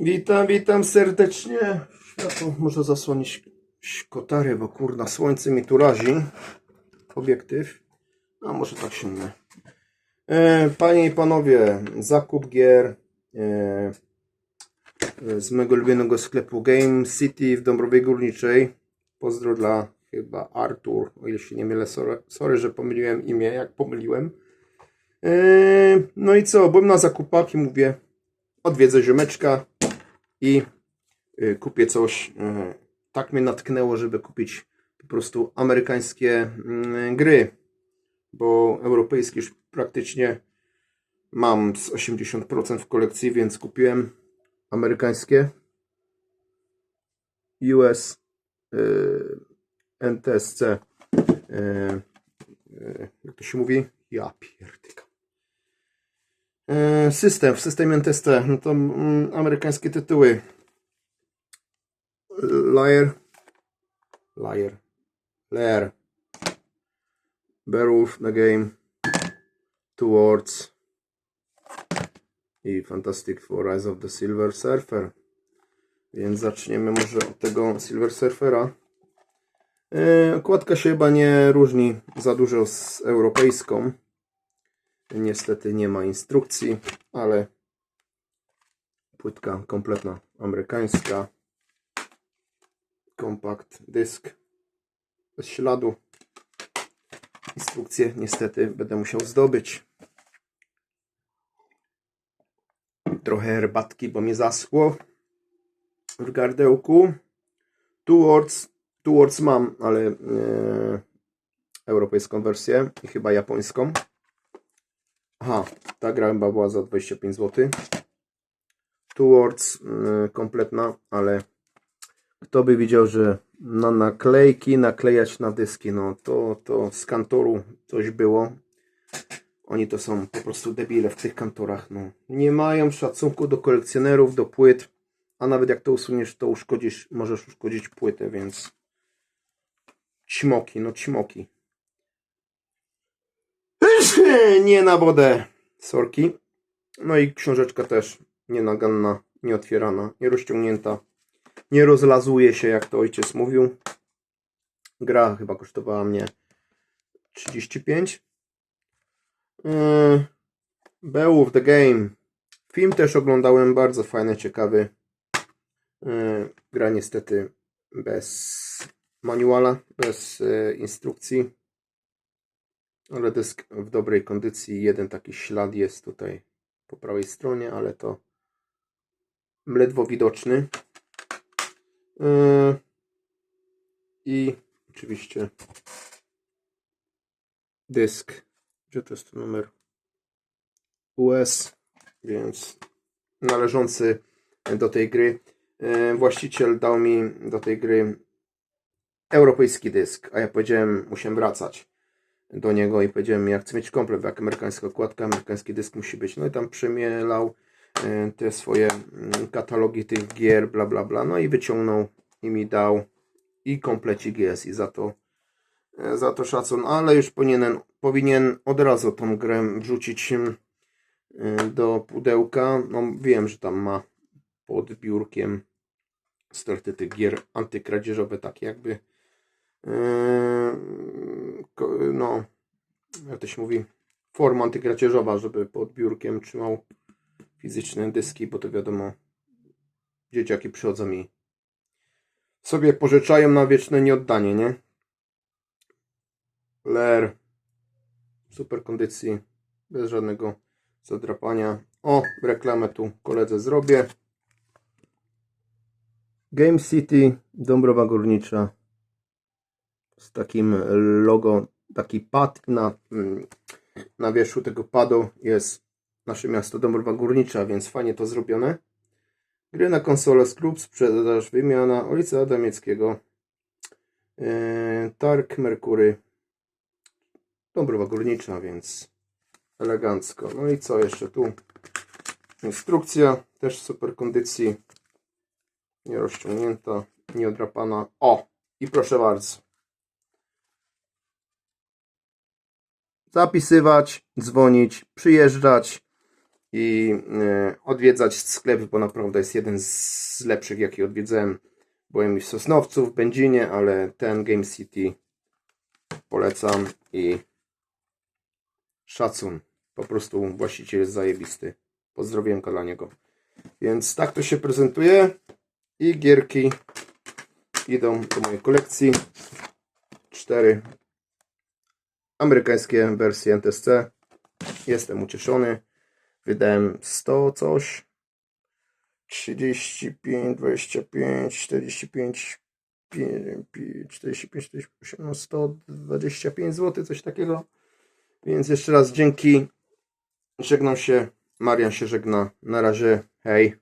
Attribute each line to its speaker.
Speaker 1: Witam, witam serdecznie. Światło może zasłonić kotary, bo kurna słońce mi tu razi. Obiektyw. A może tak się nie. E, panie i panowie, zakup gier e, z mego ulubionego sklepu Game City w Dąbrowie Górniczej. Pozdro dla chyba Artur, o ile się nie mylę. Sorry, sorry że pomyliłem imię, jak pomyliłem. E, no i co, byłem na zakupach i mówię, odwiedzę ziomeczka i y, kupię coś. y, Tak mnie natknęło, żeby kupić po prostu amerykańskie mm, gry, bo europejskie już praktycznie mam z 80% w kolekcji, więc kupiłem amerykańskie US y, NTSC. Jak to się mówi? Ja pierdykam. E, System, w systemie NTSC, no to mm, amerykańskie tytuły. Liar, Liar, Lair, Beowulf the Game, Two Words i Fantastic Four Rise of the Silver Surfer. Więc zaczniemy może od tego Silver Surfera. E, Okładka się chyba nie różni za dużo z europejską. Niestety nie ma instrukcji, ale płytka kompletna amerykańska. Kompakt, dysk bez śladu. Instrukcję niestety będę musiał zdobyć. Trochę herbatki, bo mnie zaschło w gardełku. Two words mam, ale e, europejską wersję i chyba japońską. Aha, ta gra chyba była za 25 zł. Two Words yy, kompletna, ale kto by widział, że na naklejki naklejać na dyski, no to, to z kantoru coś było. Oni to są po prostu debile w tych kantorach, no. Nie mają szacunku do kolekcjonerów, do płyt, a nawet jak to usuniesz, to uszkodzisz, możesz uszkodzić płytę, więc ćmoki, no ćmoki. Nie na wodę. Sorki. No i książeczka też nienaganna, nieotwierana, nierozciągnięta. Nie rozlazuje się, jak to ojciec mówił. Gra chyba kosztowała mnie 35. Yy, Beowulf the Game. Film też oglądałem, bardzo fajny, ciekawy. Yy, Gra niestety bez manuala, bez yy, instrukcji. Ale dysk w dobrej kondycji. Jeden taki ślad jest tutaj po prawej stronie, ale to ledwo widoczny. Yy, I oczywiście dysk. Gdzie to jest numer? US, więc należący do tej gry. Yy, Właściciel dał mi do tej gry europejski dysk, a ja powiedziałem, musiałem wracać do niego i powiedziałem, jak chcę mieć komplet, jak amerykańska okładka, amerykański dysk musi być. No i tam przemielał e, te swoje mm, katalogi tych gier, bla bla bla, no i wyciągnął i mi dał i komplecik jest i za to e, za to szacun, ale już powinien, powinien od razu tą grę wrzucić mm, e, do pudełka. No wiem, że tam ma pod biurkiem sterty tych gier antykradzieżowe, takie jakby no, jak to się mówi, forma antykradzieżowa, żeby pod biurkiem trzymał fizyczne dyski, bo to wiadomo, dzieciaki przychodzą i sobie pożyczają na wieczne nieoddanie, nie? Ler, super kondycji, bez żadnego zadrapania. O, reklamę tu koledze zrobię. Game City, Dąbrowa Górnicza z takim logo, taki pad na, mm, na wierzchu tego padu jest nasze miasto Dąbrowa Górnicza, więc fajnie to zrobione. Gry na konsolę Scrub, sprzedaż, wymiana, ulica Adamieckiego, yy, Targ Merkury, Dąbrowa Górnicza, więc elegancko. No i co jeszcze tu? Instrukcja, też super kondycji, nie rozciągnięta, nie odrapana. O! I proszę bardzo. Zapisywać, dzwonić, przyjeżdżać i e, odwiedzać sklep, bo naprawdę jest jeden z lepszych, jaki odwiedzałem. Byłem i w Sosnowcu, w Będzinie, ale ten Game City polecam i szacun. Po prostu właściciel jest zajebisty. Pozdrowienka dla niego. Więc tak to się prezentuje i gierki idą do mojej kolekcji. Cztery amerykańskie wersje NTSC. Jestem ucieszony. Wydałem 100 coś. 35, 25, 45, 45, 48, no 125 zł, coś takiego. Więc jeszcze raz dzięki. Żegnam się. Marian się żegna. Na razie. Hej.